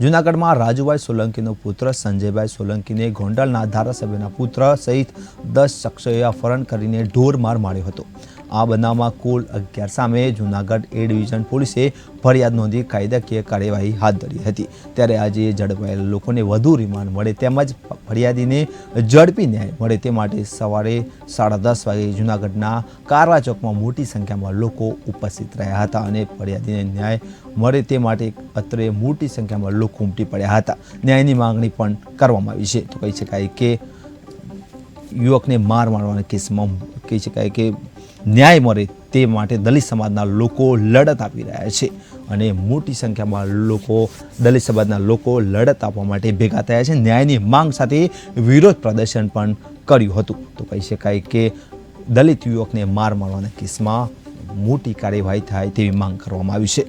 જૂનાગઢમાં રાજુભાઈ સોલંકીનો પુત્ર, સંજયભાઈ સોલંકીને ગોંડલના ધારાસભ્યના પુત્ર સહિત દસ શખ્સોએ અપહરણ કરીને ઢોરમાર માર્યો હતો. આ બનાવમાં કુલ અગિયાર સામે જૂનાગઢ એ ડિવિઝન પોલીસે ફરિયાદ નોંધી કાયદાકીય કાર્યવાહી હાથ ધરી હતી. ત્યારે આજે ઝડપાયેલા લોકોને વધુ રિમાન્ડ મળે તેમજ ફરિયાદીને ઝડપી ન્યાય મળે તે માટે સવારે સાડા દસ વાગે જૂનાગઢના કારવા ચોકમાં મોટી સંખ્યામાં લોકો ઉપસ્થિત રહ્યા હતા અને ફરિયાદીને ન્યાય મળે તે માટે અત્રે મોટી સંખ્યામાં લોકો ઉમટી પડ્યા હતા. ન્યાયની માંગણી પણ કરવામાં આવી છે. તો કહી શકાય કે યુવકને માર મારવાના કેસમાં કહી શકાય કે ન્યાય મળે તે માટે દલિત સમાજના લોકો લડત આપી રહ્યા છે અને મોટી સંખ્યામાં લોકો દલિત સમાજના લોકો લડત આપવા માટે ભેગા થયા છે. ન્યાયની માંગ સાથે વિરોધ પ્રદર્શન પણ કર્યું હતું. તો કહી શકાય કે દલિત યુવકને માર મારવાના કેસમાં મોટી કાર્યવાહી થાય તેવી માંગ કરવામાં આવી છે.